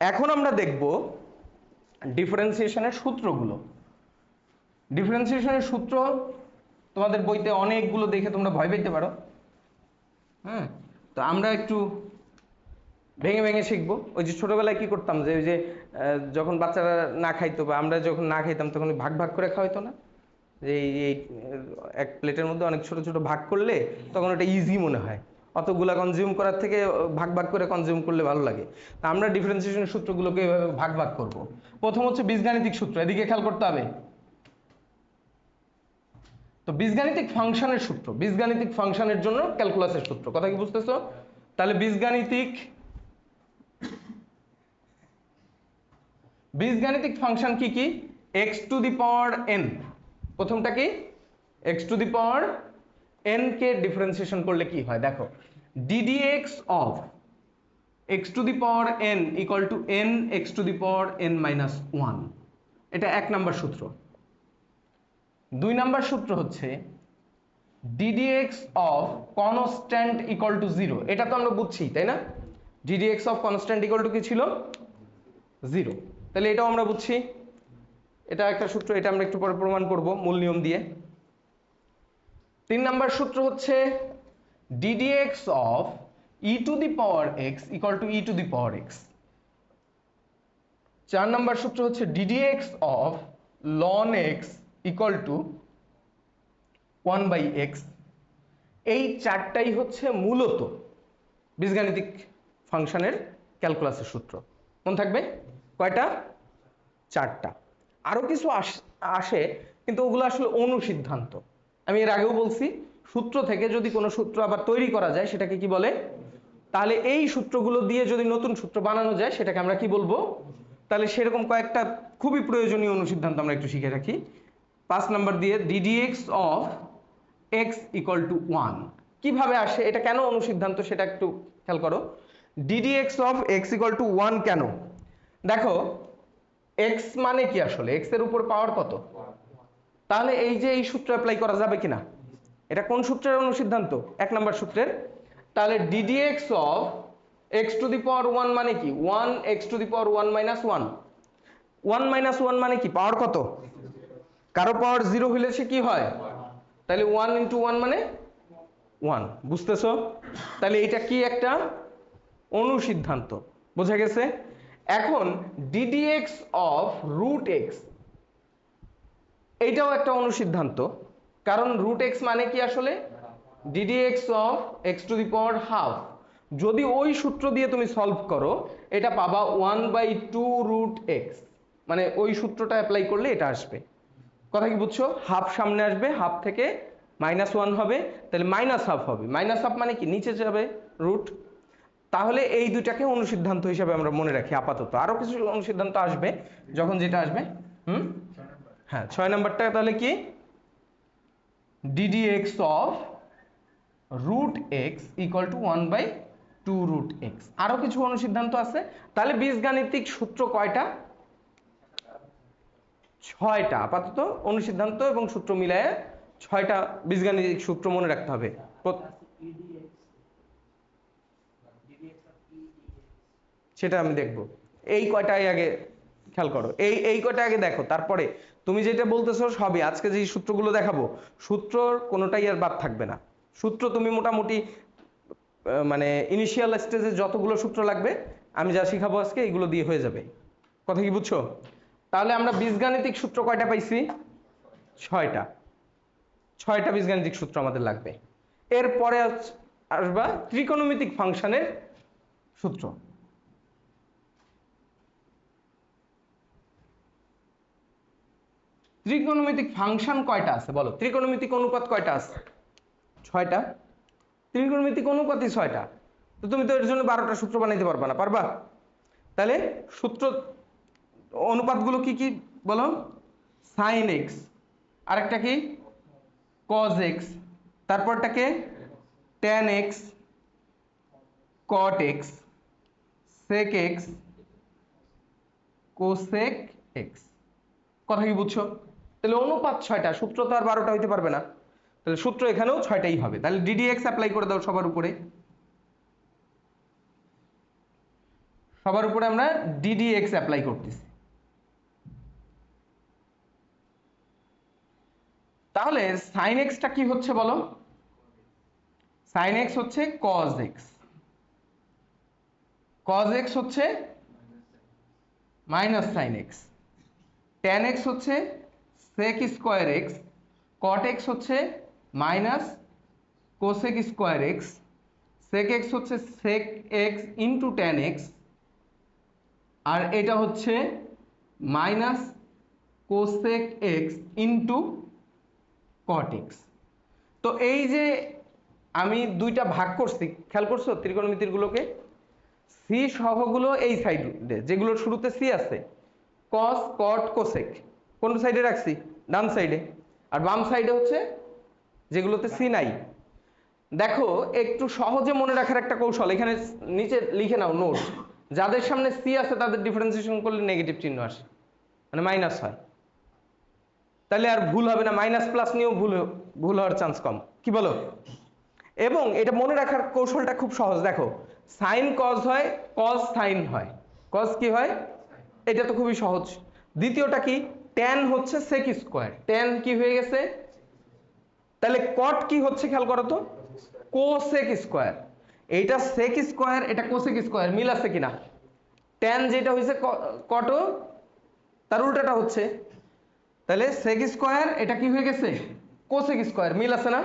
এখন আমরা দেখব ডিফারেন্সিয়েশনের সূত্রগুলো। ডিফারেন্সিয়েশনের সূত্র তোমাদের বইতে অনেকগুলো দেখে তোমরা ভয় পেতে পারো। হ্যাঁ তো আমরা একটু ভেঙে ভেঙে শিখব। ওই যে ছোটোবেলায় কি করতাম যে, ওই যে যখন বাচ্চারা না খাইতো বা আমরা যখন না খাইতাম তখন ভাগ ভাগ করে খাওয়াইতো না? যে এই এক প্লেটের মধ্যে অনেক ছোট ছোট ভাগ করলে তখন ওটা ইজি মনে হয়। অতগুলা কনজিউম করার থেকে ভাগ ভাগ করে কনজিউম করলে ভালো লাগে। তা আমরা ডিফারেন্সিয়েশনের সূত্রগুলোকে এভাবে ভাগ ভাগ করব। প্রথম হচ্ছে বীজগাণিতিক সূত্র, এদিকে খেয়াল করতে হবে। তো বীজগাণিতিক ফাংশনের সূত্র, বীজগাণিতিক ফাংশনের জন্য ক্যালকুলাসের সূত্র, কথা কি বুঝতেছো? তাহলে বীজগাণিতিক বীজগাণিতিক ফাংশন কি কি? X to the power n, প্রথমটা কি? X to the power n কে ডিফারেন্সিয়েশন করলে কি হয়? দেখো ddx of x to the power n equal to n x to the power n minus one এটা এক নাম্বার সূত্র। দুই নাম্বার সূত্র হচ্ছে ddx of constant equal to zero এটা তো আমরা বুঝছি, তাই না? ddx of constant equal to কি ছিল? জিরো তাহলে এটাও আমরা বুঝছি। এটা একটা সূত্র, এটা আমরা একটু পরে প্রমাণ করব মূল নিয়ম দিয়ে। তিন নাম্বার সূত্র হচ্ছে ddx of e to the power x equal to e to the power x চার নাম্বার সূত্র হচ্ছে ddx of ln x equal to one by x এই চারটাই হচ্ছে মূলত বীজগাণিতিক ফাংশনের ক্যালকুলাসের সূত্র। মনে থাকবে? কয়টা? চারটা। আরও কিছু আসে, কিন্তু ওগুলো আসলে অনুসিদ্ধান্ত। আমি এর আগেও বলছি, সূত্র থেকে যদি কোনো সূত্র আবার তৈরি করা যায়, সেটাকে কি বলে? তাহলে এই সূত্রগুলো দিয়ে যদি নতুন সূত্র বানানো যায়, সেটাকে আমরা কি বলব? তাহলে সেরকম কয়েকটা খুবই প্রয়োজনীয় অনুসিদ্ধান্ত আমরা একটু শিখে রাখি। পাঁচ নাম্বার দিয়ে ddx of x equal to one কীভাবে আসে? এটা কেন অনুসিদ্ধান্ত? সেটা একটু খেয়াল করো। Ddx of x equal to one কেন? দেখো এক্স মানে কি আসলে? এক্সের উপর পাওয়ার কত? তাহলে এই যে এই সূত্র অ্যাপ্লাই করা যাবে কিনা? এটা কোন সূত্রের অনুসিদ্ধান্ত? এক নম্বর সূত্রের। তাহলে ddx of x to the power one মানে কি? One x to the power one minus one one minus one মানে কি? পাওয়ার কত? কারও পাওয়ার জিরো হলে সে কি হয়? তাহলে ওয়ান ইন্টু ওয়ান মানে ওয়ান বুঝতেছো? তাহলে এটা কি একটা অনুসিদ্ধান্ত? বোঝা গেছে? এখন ডিডিএক্স অফ রুট এক্স এইটাও একটা অনুসিদ্ধান্ত। কারণ রুট এক্স মানে কি আসলে? Ddx of x to the power half যদি ওই সূত্র দিয়ে তুমি সলভ করো, এটা পাবা one by two root x মানে ওই সূত্রটা অ্যাপ্লাই করলে এটা আসবে। কথা কি বুঝছ? হাফ সামনে আসবে হাফ থেকে মাইনাস ওয়ান হবে, তাহলে মাইনাস হাফ হবে। মাইনাস হাফ মানে কি? নিচে যাবে রুট তাহলে এই দুটাকে অনুসিদ্ধান্ত হিসাবে আমরা মনে রাখি, আপাতত। আরও কিছু অনুসিদ্ধান্ত আসবে, যখন যেটা আসবে, হুম? হ্যাঁ ছয় নাম্বারটা তাহলে কি? Dd x of root x equal to one by two root x আরও কিছু অনুসিদ্ধান্ত আছে? তাহলে বীজগাণিতিক সূত্র কয়টা? ছয়টা। আপাতত অনুসিদ্ধান্ত এবং সূত্র মিলায় ছয়টা বীজগাণিতিক সূত্র মনে রাখতে হবে। সেটা আমি দেখব। এই কয়টাই আগে খেয়াল করো। এই এই কয়টা আগে দেখো। তারপরে তুমি যেটা বলতেছো সবই, আজকে যে সূত্রগুলো দেখাবো, সূত্রর কোনোটাই আর বাদ থাকবে না। সূত্র তুমি মোটামুটি মানে ইনিশিয়াল স্টেজে যতগুলো সূত্র লাগবে, আমি যা শিখাবো আজকে এগুলো দিয়ে হয়ে যাবে। কথা কি বুঝছ? তাহলে আমরা বীজগাণিতিক সূত্র কয়টা পাইছি? ছয়টা। ছয়টা বীজগাণিতিক সূত্র আমাদের লাগবে। এরপরে আসবা ত্রিকোণমিতিক ফাংশনের সূত্র। ত্রিকোণমিতিক ফাংশন কয়টা আছে? বলো, ত্রিকোণমিতিক অনুপাত কয়টা আছে? ছয়টা। ত্রিকোণমিতিক অনুপাতই ছয়টা। তো তুমি তো এর জন্য বারোটা সূত্র বানাইতে পারবা না, পারবা? তাহলে সূত্র অনুপাতগুলো কি কি বলো? সাইন এক্স আরেকটা কি? Cos x তারপরটাকে tan x cot x sec x cosec x কথা কি বুঝছ? তাহলে অনুপাত ছয়টা, সূত্র তো আর বারোটা হইতে পারবে না। তাহলে সূত্র এখানেও ছয়টাই হবে। তাহলে ডিডিএক্স অ্যাপ্লাই করে দাও সবার উপরে। সবার উপরে আমরা ডিডিএক্স অ্যাপ্লাই করতেছি। তাহলে সাইন এক্সটা কি হচ্ছে বলো? সাইন এক্স হচ্ছে কজ এক্স কজ এক্স হচ্ছে minus sine x tan x হচ্ছে sec square x cot x হচ্ছে minus cosec square x sec x হচ্ছে sec x into tan x আর এটা হচ্ছে minus cosec x into cot x তো এই যে আমি দুইটা ভাগ করছি, খেয়াল করছ ত্রিকোণমিতিরগুলোকে? সি সহগুলো এই সাইডে যেগুলোর শুরুতে সি আছে কস কট কোসেক কোন সাইডে রাখছি? ডান সাইডে। আর বাম সাইডে হচ্ছে যেগুলোতে সি নাই। দেখো, একটু সহজে মনে রাখার একটা কৌশল। এখানে নিচে লিখে নাও নোট যাদের সামনে সি আছে, তাদের ডিফারেন্সিয়েশন করলে নেগেটিভ চিহ্ন আসে। মানে মাইনাস হয়। তাহলে আর ভুল হবে না। মাইনাস প্লাস নিয়েও ভুল ভুল হওয়ার চান্স কম। কি বলো? এবং এটা মনে রাখার কৌশলটা খুব সহজ। দেখো সাইন কজ হয় কজ সাইন হয়। কজ কি হয়? এটা তো খুবই সহজ। দ্বিতীয়টা কি? ট্যান হচ্ছে সেক স্কোয়ার ট্যান কি হয়ে গেছে? তাহলে কট কি হচ্ছে খেয়াল করো তো? কোসেক স্কোয়ার এইটা সেক স্কোয়ার এটা কোসেক স্কোয়ার মিল আছে কিনা? ট্যান যেটা হয়েছে কটও তার উল্টাটা হচ্ছে। তাহলে সেক স্কোয়ার এটা কি হয়ে গেছে? কোসেক স্কোয়ার মিল আছে না?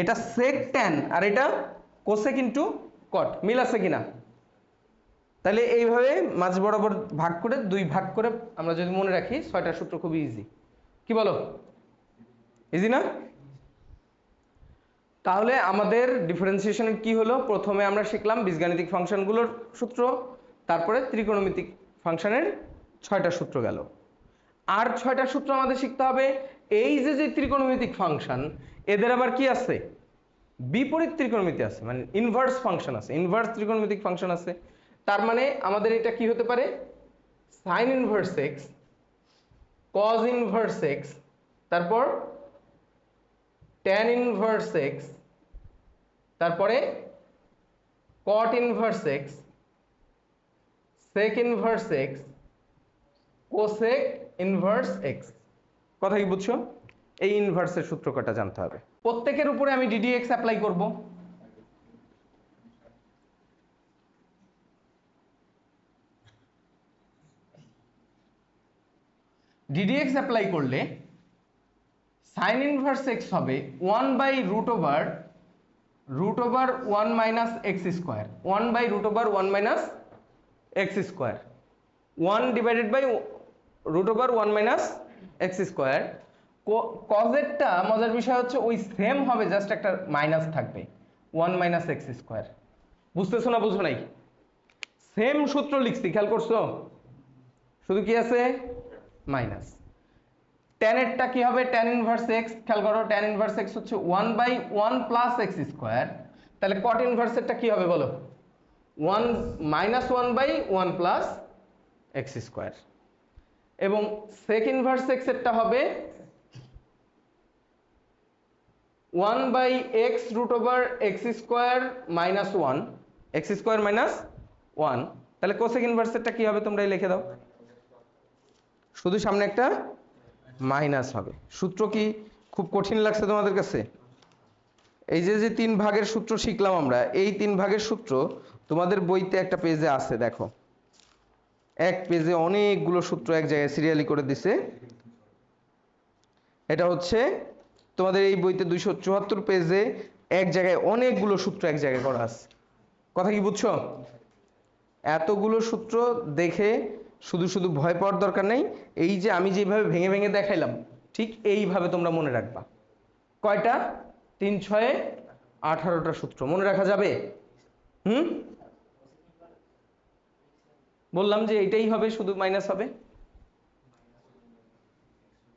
এটা সেক ট্যান আর এটা কোসেক ইন্টু কট মিল আছে কিনা? তাহলে এইভাবে মাঝ বরাবর ভাগ করে, দুই ভাগ করে আমরা যদি মনে রাখি, ছয়টা সূত্র খুবই ইজি কি বলো? ইজি না? তাহলে আমাদের ডিফারেন্সিয়েশন কি হলো? প্রথমে আমরা শিখলাম বীজগাণিতিক ফাংশনগুলোর সূত্র, তারপরে ত্রিকোণমিতিক ফাংশনের ছয়টা সূত্র গেল। আর ছয়টা সূত্র আমাদের শিখতে হবে, এই যে যে ত্রিকোণমিতিক ফাংশন, এদের আবার কি আছে? বিপরীত ত্রিকোণমিতি আছে মানে ইনভার্স ফাংশন আছে ইনভার্স ত্রিকোণমিতিক ফাংশন আছে। তার মানে আমাদের এটা কি হতে পারে? Sine inverse x cos inverse x তারপর ট্যান ইনভার্স এক্স তারপরে cot inverse x sec inverse x cosec inverse x কথা কি বুঝছ? এই ইনভার্সের সূত্র কটা জানতে হবে। প্রত্যেকের উপরে আমি ডিডি এক্স অ্যাপ্লাই করব। ডিডিএক্স অ্যাপ্লাই করলে সাইন ইনভার্স এক্স হবে one by root over root over one minus x square one by root over one minus x square one divided by root over one minus x square কজেরটা মজার বিষয় হচ্ছে ওই same হবে just একটা minus থাকবে। One minus x square বুঝতেছো না, বুঝো নাই? সেম সূত্র লিখছি, খেয়াল করছ? শুধু কি আছে? মাইনাস। ট্যান এরটা কি হবে? ট্যান ইনভার্স এক্স খেয়াল করো ট্যান ইনভার্স এক্স হচ্ছে one by one plus x square তাহলে কট ইনভার্স এরটা কি হবে বলো? One minus one by one plus x square এবং সেক ইনভার্স এক্স এরটা হবে one by x root over x square minus one x square minus one তাহলে cosec ইনভার্সেরটা কি হবে? তোমরা লিখে দাও। শুধু সামনে একটা মাইনাস হবে। সূত্র কি খুব কঠিন লাগছে তোমাদের কাছে? এই যে যে তিন ভাগের সূত্র শিখলাম আমরা, এই তিন ভাগের সূত্র তোমাদের বইতে একটা পেজে আছে, দেখো। এক পেজে অনেকগুলো সূত্র এক জায়গায় সিরিয়ালি করে দিছে। এটা হচ্ছে তোমাদের এই বইতে দুইশো চুয়াত্তর পেজে এক জায়গায় অনেকগুলো সূত্র এক জায়গায় করা আছে। কথা কি বুঝছ? এতগুলো সূত্র দেখে শুধু শুধু ভয় পাওয়ার দরকার নেই। এই যে আমি যেভাবে ভেঙে ভেঙে দেখাইলাম, ঠিক এইভাবে তোমরা মনে রাখবা। কয়টা? তিন, ছয়ে, আঠারোটা সূত্র। মনে রাখা যাবে? হুম? বললাম যে এটাই হবে, শুধু মাইনাস হবে।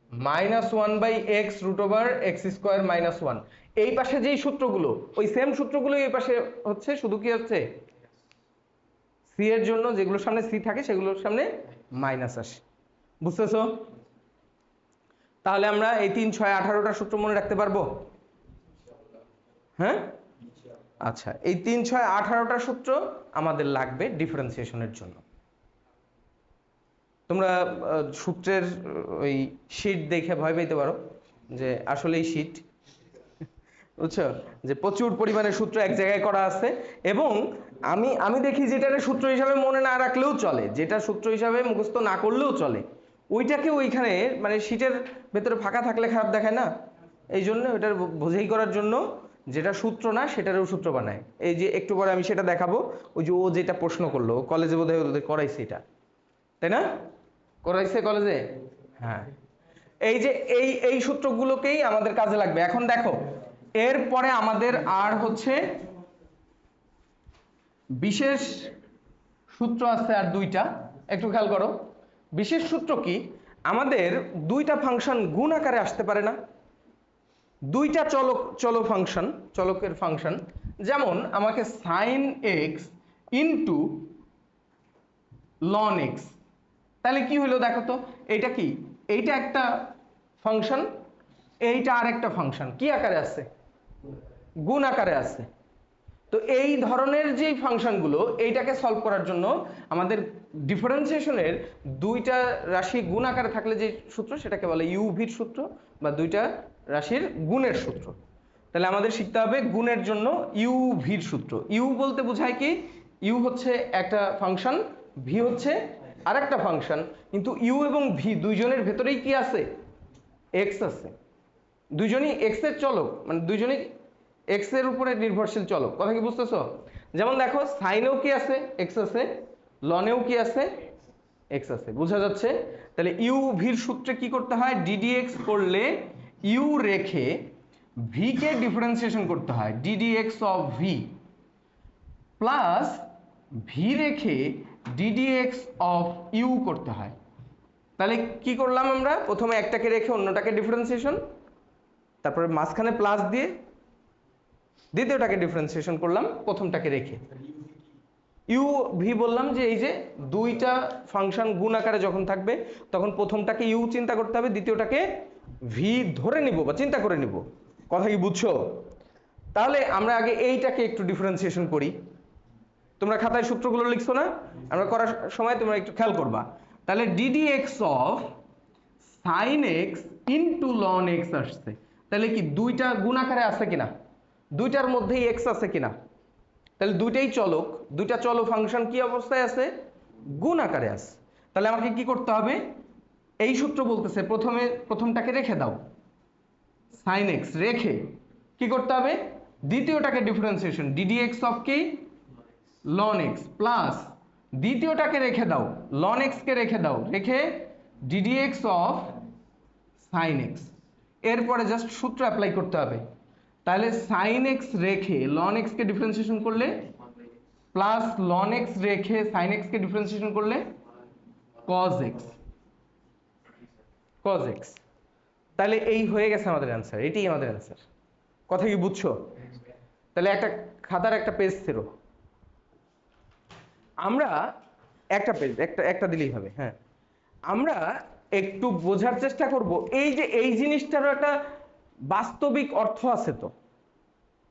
Minus one by x root over x square minus one এই পাশে যেই সূত্রগুলো, ওই সেম সূত্রগুলো এই পাশে হচ্ছে, শুধু কি হচ্ছে? সি এর জন্য যেগুলোর সামনে সি থাকে, সেগুলোর সামনে মাইনাস আসে। বুঝতেছো? তাহলে আমরা এই তিন, ছয়, আঠারোটা সূত্র মনে রাখতে পারব? হ্যাঁ? আচ্ছা এই তিন, ছয়, আঠারোটা সূত্র আমাদের লাগবে ডিফারেন্সিয়েশনের জন্য। তোমরা সূত্রের, ওই শীট দেখে ভয় পেতে পারো যে আসলেই শীট বুঝছ? যে প্রচুর পরিমাণে সূত্র এক জায়গায় করা আছে এবং আমি আমি দেখি যেটার সূত্র হিসাবে মনে না রাখলেও চলে, যেটা সূত্র হিসাবে মুখস্থ না করলেও চলে। ওইটাকে ওইখানে মানে শীটের ভেতরে ফাঁকা থাকলে খারাপ দেখায় না? এই জন্য ওইটার বোঝাই করার জন্য যেটা সূত্র না, সেটারও সূত্র বানায়। এই যে একটু পরে আমি সেটা দেখাবো, ওই যে ও যেটা প্রশ্ন করল কলেজে বোধহয় ওদের করাইছে এটা। তাই না? করাইছে কলেজে হ্যাঁ। এই যে, এই এই সূত্রগুলোকেই আমাদের কাজে লাগবে। এখন দেখো এরপরে আমাদের আর হচ্ছে বিশেষ সূত্র আছে আর দুইটা। একটু খেয়াল করো। বিশেষ সূত্র কি? আমাদের দুইটা ফাংশন গুণ আকারে আসতে পারে না। দুইটা চলক, চলো ফাংশন, চলকের ফাংশন। যেমন আমাকে sine x into ln x তাহলে কি হলো দেখো তো? এইটা কি? এইটা একটা ফাংশন, এইটা আর একটা ফাংশন। কি আকারে আছে গুণ আকারে আছে। তো এই ধরনের যে ফাংশনগুলো এইটাকে সলভ করার জন্য আমাদের ডিফারেন্সিয়েশনের দুইটা রাশি গুণ আকারে থাকলে যে সূত্র, সেটাকে বলে ইউভির সূত্র বা দুইটা রাশির গুণের সূত্র। তাহলে আমাদের শিখতে হবে গুণের জন্য ইউভির সূত্র। ইউ বলতে বোঝায় কি? ইউ হচ্ছে একটা ফাংশন ভি হচ্ছে আরেকটা ফাংশন কিন্তু ইউ এবং ভি দুইজনের ভেতরেই কি আছে? এক্স আছে। দুইজনই এক্সের চলক মানে দুইজনই এক্সের উপরে নির্ভরশীল চলক কথা কি বুঝতেছো? যেমন দেখো সাইনেও কি আছে? এক্স আছে লনেও কি আছে? এক্স আছে, বোঝা যাচ্ছে? তাহলে ইউ ভির সূত্রে কি করতে হয়? ডিডিএক্স করলে ইউ রেখে ভি কে ডিফারেন্সিয়েশন করতে হয় d d x of v plus v রেখে d d x of u করতে হয়। তাহলে কি করলাম আমরা? প্রথমে একটাকে রেখে অন্যটাকে ডিফারেন্সিয়েশন তারপরে মাঝখানে প্লাস দিয়ে দ্বিতীয়টাকে ডিফারেন্সিয়েশন করলাম, প্রথমটাকে রেখে। ইউ ভি বললাম যে এই যে দুইটা ফাংশন গুণ আকারে যখন থাকবে, তখন প্রথমটাকে ইউ চিন্তা করতে হবে, দ্বিতীয়টাকে ভি ধরে নিব বা চিন্তা করে নিব। কথা কি বুঝছ? তাহলে আমরা আগে এইটাকে একটু ডিফারেন্সিয়েশন করি। তোমরা খাতায় সূত্রগুলো লিখছো না? আমরা করার সময় তোমরা একটু খেয়াল করবা। তাহলে d d x of sine x into ln x আসছে। তাহলে কি দুইটা গুণ আকারে আছে কিনা? দুইটার মধ্যেই এক্স আছে কিনা? তাহলে দুইটাই চলক, দুইটা চলো ফাংশন কি অবস্থায় আছে? গুণ আকারে আছে। তাহলে আমাকে কি করতে হবে? এই সূত্র বলতেছে, প্রথমে, প্রথমটাকে রেখে দাও। সাইন এক্স রেখে কি করতে হবে? দ্বিতীয়টাকে differentiation d d x of কি লন এক্স প্লাস দ্বিতীয়টাকে রেখে দাও লন এক্সকে রেখে দাও, রেখে d d x of sine x এরপরে জাস্ট সূত্র অ্যাপ্লাই করতে হবে। তাহলে সাইন এক্স রেখে লন এক্সকে ডিফারেন্সিয়েশন করলে? প্লাস লন এক্স রেখে সাইন এক্সকে ডিফারেন্সিয়েশন করলে? কজ এক্স কজ এক্স তাহলে এই হয়ে গেছে আমাদের অ্যান্সার এটাই আমাদের অ্যান্সার কথা কি বুঝছ? তাহলে একটা খাতার একটা পেজ ছিল। আমরা একটা পেজ একটা একটা দিলেই হবে হ্যাঁ। আমরা একটু বোঝার চেষ্টা করব, এই যে এই জিনিসটারও একটা বাস্তবিক অর্থ আছে তো।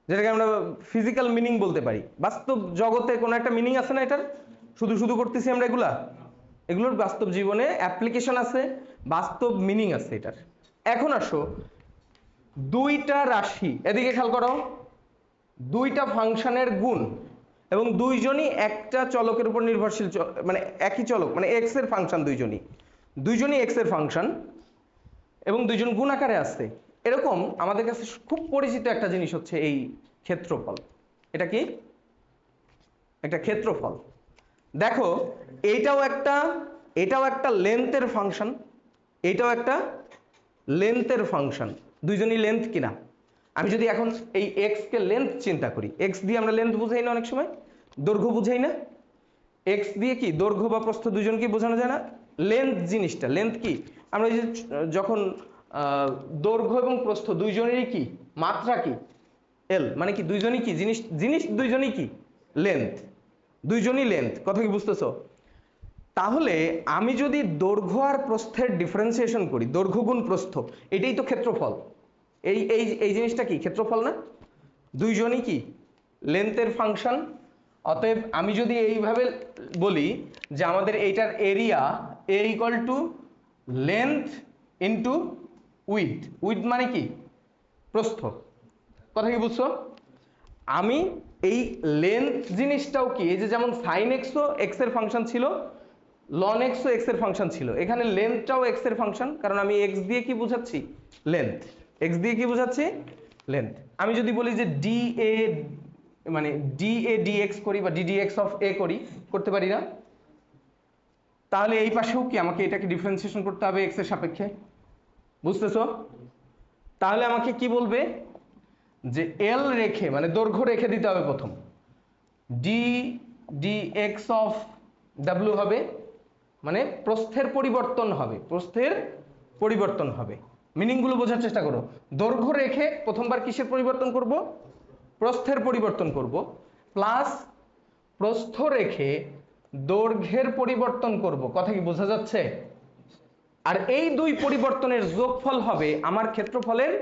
যেটাকে আমরা ফিজিক্যাল মিনিং বলতে পারি। বাস্তব জগতে কোনো একটা মিনিং আছে না এটার? শুধু শুধু করতেছি আমরা এগুলা? এগুলোর বাস্তব জীবনে অ্যাপ্লিকেশন আছে, বাস্তব মিনিং আছে এটার। এখন আসো, দুইটা রাশি, এদিকে খেয়াল করো, দুইটা ফাংশনের গুণ এবং দুইজনই একটা চলকের উপর নির্ভরশীল মানে একই চলক মানে এক্সের ফাংশন দুইজনই। দুইজনই এক্সের ফাংশন এবং দুইজন গুণ আকারে আসছে এরকম আমাদের কাছে খুব পরিচিত একটা জিনিস হচ্ছে এই ক্ষেত্রফল। এটা কি? একটা ক্ষেত্রফল। দেখো, এইটাও একটা, এটাও একটা লেন্থের ফাংশন এটাও একটা লেন্থের ফাংশন দুইজনই লেন্থ কিনা? আমি যদি এখন এই এক্স কে লেন্থ চিন্তা করি এক্স দিয়ে আমরা লেন্থ বুঝাই না অনেক সময়, দৈর্ঘ্য বুঝাই না। এক্স দিয়ে কি, দৈর্ঘ্য বা প্রস্থ দুজনকে বোঝানো যায় না? লেন্থ জিনিসটা লেন্থ কি? আমরা যখন দৈর্ঘ্য এবং প্রস্থ দুইজনেরই কি? মাত্রা কি? এল মানে কি দুইজনই কি? জিনিস জিনিস দুইজনই কি? লেন্থ দুইজনই লেন্থ কথা কি বুঝতেছো? তাহলে আমি যদি দৈর্ঘ্য আর প্রস্থের ডিফারেন্সিয়েশন করি, দৈর্ঘ্য গুণ প্রস্থ, এটাই তো ক্ষেত্রফল। এই এই এই জিনিসটা কি? ক্ষেত্রফল না? দুইজনই কি? লেন্থের ফাংশন অতএব আমি যদি এইভাবে বলি যে আমাদের এইটার area A equal to length into width width মানে কি? প্রস্থ। কথা কি বুঝছ? আমি এই লেন্থ জিনিসটাও কি, এই যে যেমন সাইন এক্সও এক্সের ফাংশন ছিল লন এক্সও এক্সের ফাংশন ছিল। এখানে লেন্থটাও এক্সের ফাংশন কারণ আমি এক্স দিয়ে কি বোঝাচ্ছি? লেন্থ এক্স দিয়ে কি বোঝাচ্ছি? লেন্থ আমি যদি বলি যে ডি এ মানে ডি এ ডি এক্স করি বা ডিডিএক্স অফ এ করি, করতে পারি না? তাহলে এই পাশেও কি আমাকে এটাকে ডিফারেন্সিয়েশন করতে হবে এক্সের সাপেক্ষে? বুঝতেছো? তাহলে আমাকে কি বলবে? যে এল রেখে মানে দৈর্ঘ্য রেখে দিতে হবে প্রথম। ডি ডি এক্স অফ ডাব্লিউ হবে মানে প্রস্থের পরিবর্তন হবে, প্রস্থের পরিবর্তন হবে। মিনিংগুলো বোঝার চেষ্টা করো। দৈর্ঘ্য রেখে প্রথমবার কিসের পরিবর্তন করব? প্রস্থের পরিবর্তন করব। প্লাস প্রস্থ রেখে দৈর্ঘ্যের পরিবর্তন করব। কথা কি বোঝা যাচ্ছে? আর এই দুই পরিবর্তনের যোগফল হবে আমার ক্ষেত্রফলের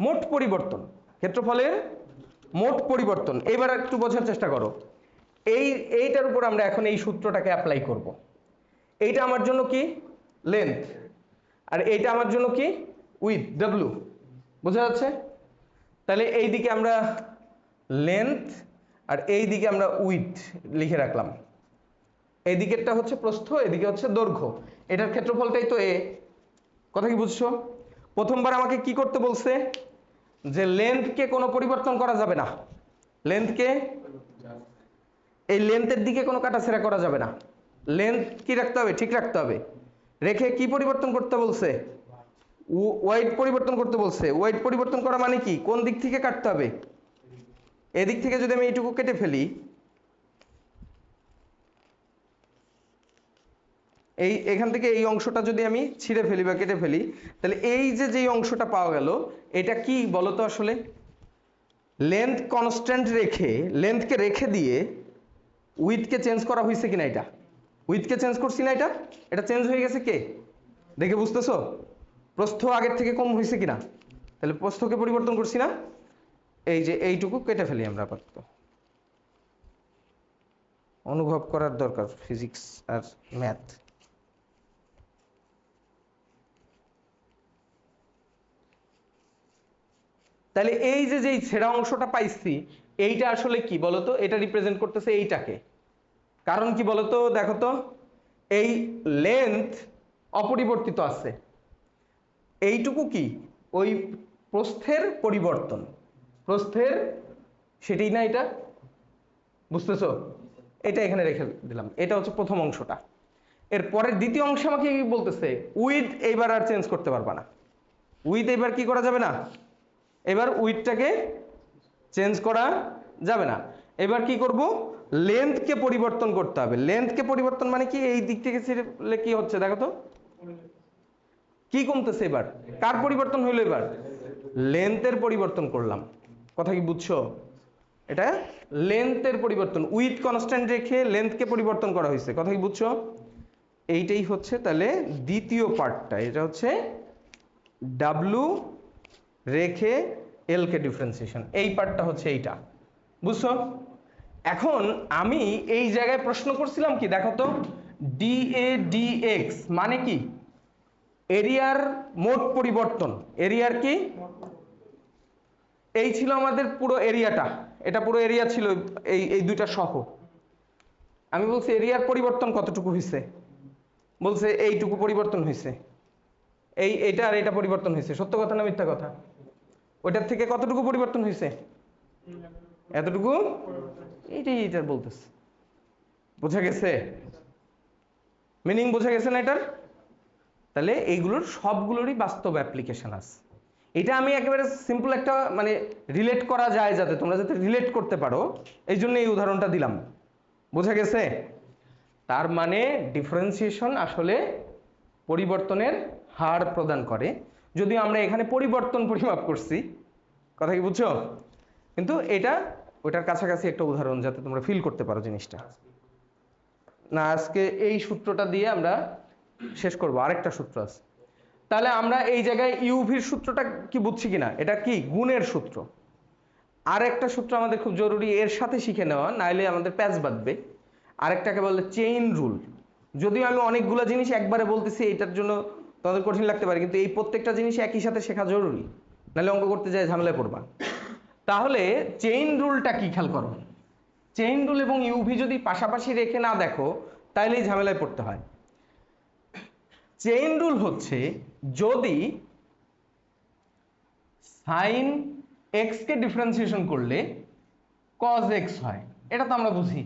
মোট পরিবর্তন। ক্ষেত্রফলের মোট পরিবর্তন। এবার একটু বোঝার চেষ্টা করো। এই, এইটার উপর আমরা এখন এই সূত্রটাকে অ্যাপ্লাই করব। এইটা আমার জন্য কি? লেন্থ আর এইটা আমার জন্য কি? উইথ ডাব্লু বোঝা যাচ্ছে? তাহলে এই দিকে আমরা লেন্থ আর এই দিকে আমরা উইথ লিখে রাখলাম। এই দিকেরটা হচ্ছে প্রস্থ, এদিকে হচ্ছে দৈর্ঘ্য। এটার ক্ষেত্রফলটাই তো এ। কথা কি বুঝছ? প্রথমবার আমাকে কি করতে বলছে? যে লেন্থকে কোনো পরিবর্তন করা যাবে না। লেন্থকে এই লেন্থের দিকে কোনো কাটাছেড়া করা যাবে না। লেন্থ কি রাখতে হবে? ঠিক রাখতে হবে। রেখে কি পরিবর্তন করতে বলছে? ওয়াইড পরিবর্তন করতে বলছে। ওয়াইড পরিবর্তন করা মানে কি? কোন দিক থেকে কাটতে হবে? এদিক থেকে যদি আমি এইটুকু কেটে ফেলি এই, এখান থেকে এই অংশটা যদি আমি ছিঁড়ে ফেলি বা কেটে ফেলি, তাহলে এই যে, যেই অংশটা পাওয়া গেল, এটা কি বলতো আসলে? লেন্থ কনস্ট্যান্ট রেখে লেন্থকে রেখে দিয়ে উইথকে চেঞ্জ করা হয়েছে কিনা এটা? উইথকে চেঞ্জ করছি না এটা? এটা চেঞ্জ হয়ে গেছে কে? দেখে বুঝতেছো? প্রস্থ আগের থেকে কম হয়েছে কিনা? তাহলে প্রস্থকে পরিবর্তন করছি না? এই যে, এইটুকু কেটে ফেলি আমরা আপাতত। অনুভব করার দরকার ফিজিক্স আর ম্যাথ তাহলে এই যে, যেই ছেঁড়া অংশটা পাইছি, এইটা আসলে কি বলতো? এটা রিপ্রেজেন্ট করতেছে এইটাকে। কারণ কি বলতো? দেখো তো, এই লেন্থ অপরিবর্তিত আছে। এইটুকু কি? ওই প্রস্থের পরিবর্তন। প্রস্থের, সেটাই না এটা? বুঝতেছো? এটা এখানে রেখে দিলাম। এটা হচ্ছে প্রথম অংশটা। এর পরের দ্বিতীয় অংশে আমাকে কি বলতেছে? উইথ এইবার আর চেঞ্জ করতে পারবা না। উইথ এবার কি করা যাবে না? এবার উইথটাকে চেঞ্জ করা যাবে না। এবার কি করব? লেন্থকে পরিবর্তন করতে হবে। লেন্থকে পরিবর্তন মানে কি? এই দিক থেকে ছেড়ে কি হচ্ছে? দেখো তো। কি কমতেছে এবার? কার পরিবর্তন হইল এবার? লেন্থের পরিবর্তন করলাম। কথা কি বুঝছ? এটা লেন্থের পরিবর্তন। উইথ কনস্ট্যান্ট রেখে লেন্থকে পরিবর্তন করা হয়েছে। কথা কি বুঝছ? এইটাই হচ্ছে তাহলে দ্বিতীয় পার্টটা এটা হচ্ছে ডাব্লু রেখে এল কে ডিফারেন্সিয়েশন এই পার্টটা হচ্ছে এইটা। বুঝছ? এখন আমি এই জায়গায় প্রশ্ন করছিলাম কি, দেখো তো ডি এ ডি এক্স মানে কি? এরিয়ার মোট পরিবর্তন। এরিয়ার কি? এই ছিল আমাদের পুরো এরিয়াটা। এটা পুরো এরিয়া ছিল, এই এই দুইটা সহ। আমি বলছি এরিয়ার পরিবর্তন কতটুকু হয়েছে বলছে এইটুকু পরিবর্তন হয়েছে এই এটা আর এটা পরিবর্তন হয়েছে সত্য কথা না মিথ্যা কথা? ওইটার থেকে কতটুকু পরিবর্তন হয়েছে এতটুকু? এইটাই এটার বলতেছে। বোঝা গেছে? মিনিং বোঝা গেছে না এটার? তাহলে এইগুলোর সবগুলোরই বাস্তব অ্যাপ্লিকেশন আছে। এটা আমি একেবারে সিম্পল একটা মানে রিলেট করা যায় যাতে তোমরা যাতে রিলেট করতে পারো। এই জন্য এই উদাহরণটা দিলাম। বোঝা গেছে? তার মানে ডিফারেন্সিয়েশন আসলে পরিবর্তনের হার প্রদান করে। যদিও আমরা এখানে পরিবর্তন পরিমাপ করছি। কথা কি বুঝছ? কিন্তু এটা, ওটার কাছাকাছি একটা উদাহরণ যাতে তোমরা ফিল করতে পারো জিনিসটা। না, আজকে এই সূত্রটা দিয়ে আমরা শেষ করব। আরেকটা সূত্র আছে। তাহলে আমরা এই জায়গায় ইউভির সূত্রটা কি বুঝছি কিনা? এটা কি? গুণের সূত্র। আর একটা সূত্র আমাদের খুব জরুরি, এর সাথে শিখে নেওয়া, নাইলে আমাদের প্যাচ বাঁধবে। আরেকটাকে বলে চেইন রুল যদিও আমি অনেকগুলো জিনিস একবারে বলতেছি, এটার জন্য তোমাদের কঠিন লাগতে পারে, কিন্তু এই প্রত্যেকটা জিনিস একই সাথে শেখা জরুরি। নাহলে অঙ্ক করতে যায়, ঝামেলায় পড়বা। তাহলে চেইন রুলটা কি খেয়াল করো? চেইন রুল এবং ইউভি যদি পাশাপাশি রেখে না দেখো, তাইলেই ঝামেলায় পড়তে হয়। চেইন রুল হচ্ছে, যদি সাইন এক্সকে ডিফারেন্সিয়েশন করলে কজ এক্স হয়। এটা তো আমরা বুঝি।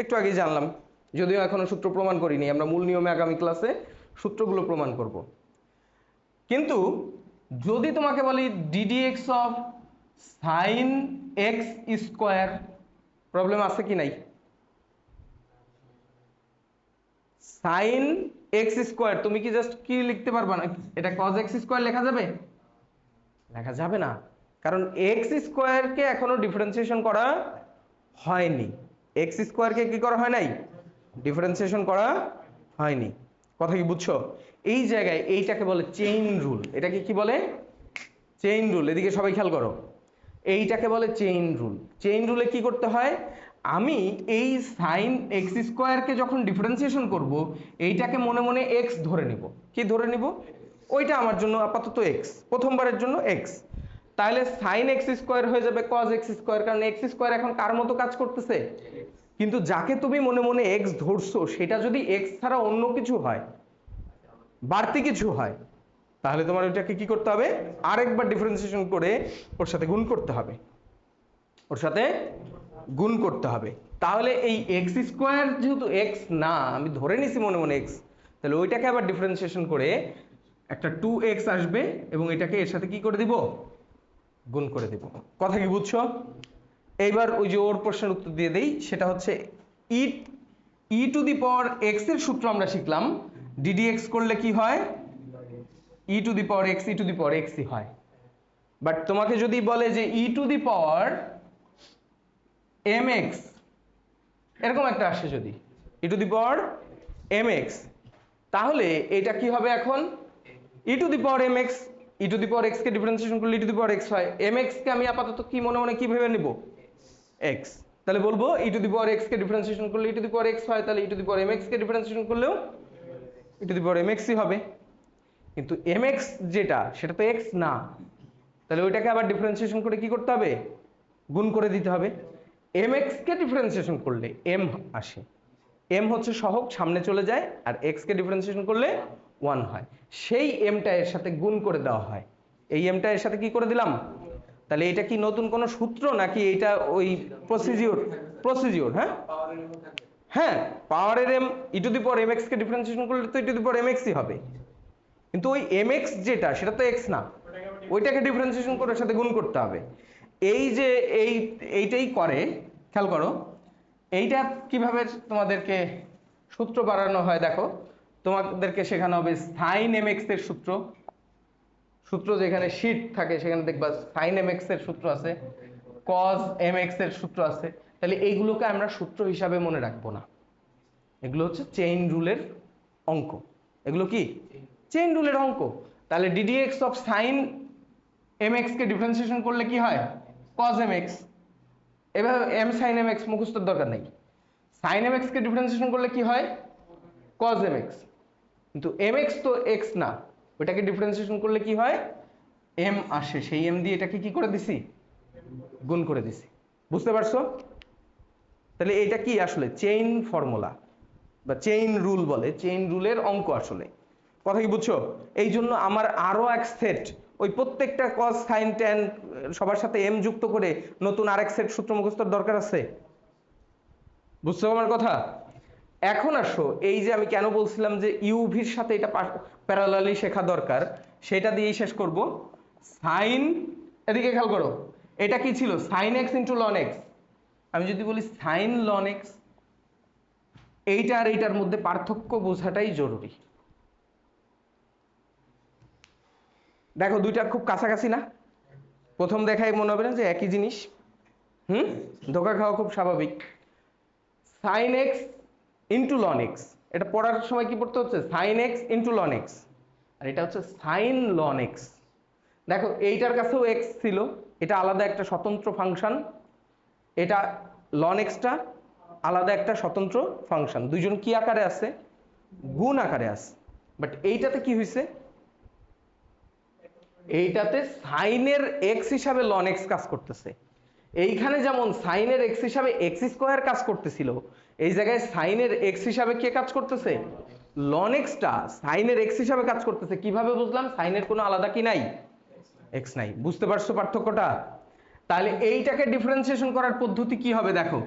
একটু আগে জানলাম, যদিও এখনও সূত্র প্রমাণ করিনি, আমরা মূল নিয়মে আগামী ক্লাসে সূত্রগুলো প্রমাণ করব। কিন্তু যদি তোমাকে বলি d d x of sine x square problem আছে কি নাই? সাইন এক্স স্কোয়ার তুমি কি জাস্ট কি লিখতে পারবা না? এটা কজ এক্স স্কোয়ার লেখা যাবে? লেখা যাবে না। কারণ এক্স স্কোয়ারকে এখনও ডিফারেন্সিয়েশন করা হয়নি। এক্স স্কোয়ারকে কি করা হয় নাই? ডিফারেন্সিয়েশন করা হয়নি। কথা কি বুঝছ? এই জায়গায় এইটাকে বলে চেইন রুল এটাকে কি বলে? চেইন রুল এদিকে সবাই খেয়াল করো। এইটাকে বলে চেইন রুল চেইন রুলে কি করতে হয়? আমি এই সাইন এক্স স্কোয়ারকে যখন ডিফারেন্সিয়েশন করব, এইটাকে মনে মনে এক্স ধরে নিব। কি ধরে নিব? ওইটা আমার জন্য আপাতত এক্স প্রথমবারের জন্য এক্স তাহলে সাইন এক্স স্কোয়ার হয়ে যাবে কজ এক্স স্কোয়ার কারণ এক্স স্কোয়ার এখন কার মতো কাজ করতেছে? কিন্তু যাকে তুমি মনে মনে এক্স ধরছো, সেটা যদি এক্স ছাড়া অন্য কিছু হয়, বাড়তি কিছু হয়, তাহলে তোমার ওইটাকে কি করতে হবে? আরেকবার ডিফারেন্সিয়েশন করে ওর সাথে গুণ করতে হবে। ওর সাথে গুণ করতে হবে। তাহলে এই এক্স স্কোয়ার যেহেতু এক্স না, আমি ধরে নিছি মনে মনে এক্স তাহলে ওইটাকে আবার ডিফারেন্সিয়েশন করে একটা টু এক্স আসবে এবং এটাকে এর সাথে কি করে দিব? গুণ করে দিব। কথা কি বুঝছ? এইবার ওই যে ওর প্রশ্নের উত্তর দিয়ে দেই, সেটা হচ্ছে ই ই টু দি পাওয়ার এক্সের সূত্র আমরা শিখলাম। ডিডি এক্স করলে কি হয়? E to the power x e to the power এক্সই হয়। বাট তোমাকে যদি বলে যে e to the power m x এরকম একটা আসে যদি। E to the power m x তাহলে এটা কি হবে এখন? E to the power m x e to the power x K differentiation করলে e to the power x হয়। এম এক্স কে আমি আপাতত কি মনে মনে কি ভেবে নিব? এক্স তাহলে বলব e to the power x K differentiation করলে e to the power x হয়, তাহলে e to the power m x K differentiation করলেও e to the power m এক্সই হবে। কিন্তু এম এক্স যেটা, সেটা তো এক্স না। তাহলে ওইটাকে আবার ডিফারেন্সিয়েশন করে কি করতে হবে? গুণ করে দিতে হবে। এম এক্স কে ডিফারেন্সিয়েশন করলে এম আসে। এম হচ্ছে সহগ, সামনে চলে যায়, আর এক্স কে ডিফারেন্সিয়েশন করলে ওয়ান হয়। সেই এমটা এর সাথে গুণ করে দেওয়া হয়। এই এমটা এর সাথে কি করে দিলাম? তাহলে এটা কি নতুন কোনো সূত্র নাকি এটা ওই প্রসিজিওর প্রসিজিওর হ্যাঁ? হ্যাঁ পাওয়ারের m e to the power m x K differentiation করলে তো ই টু দি পাওয়ার এম এক্সই হবে। কিন্তু ওই এম এক্স যেটা, সেটা তো এক্স না। ওইটাকে ডিফারেন্সিয়েশন করে সাথে গুণ করতে হবে। এই যে এই, এইটাই করে, খেয়াল করো, এইটা কীভাবে তোমাদেরকে সূত্র বাড়ানো হয় দেখো। তোমাদেরকে শেখানো হবে সাইন এম এক্সের সূত্র। সূত্র যেখানে শীট থাকে, সেখানে দেখবা সাইন এম এক্সের সূত্র আছে কজ এম এক্সের সূত্র আছে। তাহলে এইগুলোকে আমরা সূত্র হিসাবে মনে রাখব না। এগুলো হচ্ছে চেইন রুলের অঙ্ক। এগুলো কি? চেইন রুলের অঙ্ক। তাহলে d d x of sine m K differentiation করলে কি হয়? কজ এম এক্স এবার এম সাইন এম এক্স মুখস্থর দরকার নেই। সাইন এম কে ডিফারেন্সিয়েশন করলে কি হয়? কজ এম এক্স কিন্তু এম এক্স তো এক্স না। ওটাকে ডিফারেন্সিয়েশন করলে কি হয়? এম আসে। সেই এম দিয়ে এটাকে কি করে দিছি? গুণ করে দিছি। বুঝতে পারছ? তাহলে এটা কি আসলে? চেইন ফর্মুলা বা চেইন রুল বলে। চেইন রুলের অঙ্ক আসলে। কথা কি বুঝছ? এই জন্য আমার আরও এক সেট ওই প্রত্যেকটা কস সাইন টেন সবার সাথে এম যুক্ত করে নতুন আরেক সেট সূত্র মুখস্থর দরকার আছে? বুঝছ আমার কথা? এখন আসো, এই যে আমি কেন বলছিলাম যে ইউভির সাথে এটা প্যারালালি শেখা দরকার, সেটা দিয়েই শেষ করব। সাইন এদিকে খেয়াল করো, এটা কি ছিল? Sine x into ln x আমি যদি বলি সাইন লন এক্স এইটা আর এইটার মধ্যে পার্থক্য বোঝাটাই জরুরি। দেখো, দুইটা খুব কাছাকাছি না? প্রথম দেখায় মনে হবে না যে একই জিনিস? হুম? ধোকা খাওয়া খুব স্বাভাবিক। Sine x into ln x এটা পড়ার সময় কি পড়তে হচ্ছে? Sine x into ln x আর এটা হচ্ছে সাইন লন এক্স দেখো, এইটার কাছেও এক্স ছিল। এটা আলাদা একটা স্বতন্ত্র ফাংশন। এটা লন এক্সটা আলাদা একটা স্বতন্ত্র ফাংশন। দুইজন কি আকারে আছে? গুণ আকারে আছে। বাট এইটাতে কি হয়েছে এইটাতে সাইনের এক্স হিসাবে লন এক্স কাজ করতেছে। এইখানে যেমন সাইনের এক্স হিসাবে এক্স স্কোয়ার কাজ করতেছিল এই জায়গায় সাইনের এক্স হিসাবে কে কাজ করতেছে? লন এক্সটা সাইনের এক্স হিসাবে কাজ করতেছে। কীভাবে বুঝলাম? সাইনের কোনো আলাদা কি নাই? এক্স নাই। বুঝতে পারছ পার্থক্যটা? তাহলে এইটাকে ডিফারেন্সিয়েশন করার পদ্ধতি কি হবে দেখো।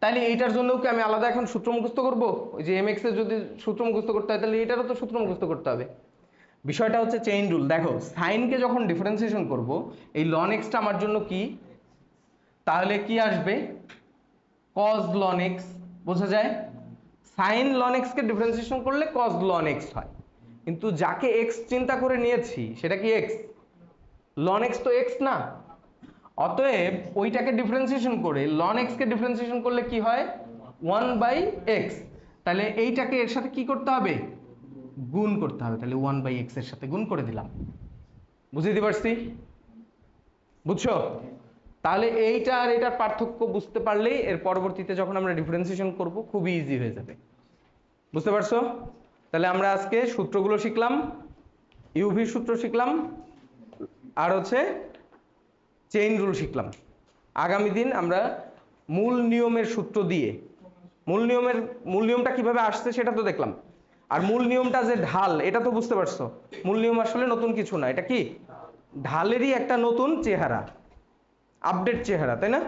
তাহলে এইটার জন্যও কি আমি আলাদা এখন সূত্র মুখস্থ করব? ওই যে এম এক্সের যদি সূত্র মুখস্থ করতে হয়, তাহলে এটারও তো সূত্র মুখস্থ করতে হবে। বিষয়টা হচ্ছে চেইন রুল দেখো, সাইনকে যখন ডিফারেন্সিয়েশন করব, এই লন এক্সটা আমার জন্য কি? তাহলে কি আসবে? কজ লন এক্স বোঝা যায়? সাইন লন এক্সকে ডিফারেন্সিয়েশন করলে কজ লন এক্স হয়। কিন্তু যাকে এক্স চিন্তা করে নিয়েছি, সেটা কি এক্স লন এক্স তো এক্স না। অতএব ওইটাকে ডিফারেন্সিয়েশন করে লন এক্সকে ডিফারেন্সিয়েশন করলে কি হয়? ওয়ান বাই এক্স তাহলে এইটাকে এর সাথে কি করতে হবে? গুণ করতে হবে। তাহলে ওয়ান বাই এক্সের সাথে গুণ করে দিলাম। বুঝে দিতে পারছি? বুঝছ? তাহলে এইটা আর এটার পার্থক্য বুঝতে পারলেই এর পরবর্তীতে যখন আমরা ডিফারেন্সিয়েশন করব খুবই ইজি হয়ে যাবে। বুঝতে পারছ? তাহলে আমরা আজকে সূত্রগুলো শিখলাম ইউভি সূত্র শিখলাম, আর হচ্ছে চেইন রুল শিখলাম। আগামী দিন আমরা মূল নিয়মের সূত্র দিয়ে, মূল নিয়মের, মূল নিয়মটা কীভাবে আসছে সেটা তো দেখলাম। আর মূল নিয়মটা যে ঢাল, এটা তো বুঝতে পারছ। মূল নিয়ম আসলে নতুন কিছু না, এটা কি? ঢালেরই একটা নতুন চেহারা। আপডেট চেহারা তাই না?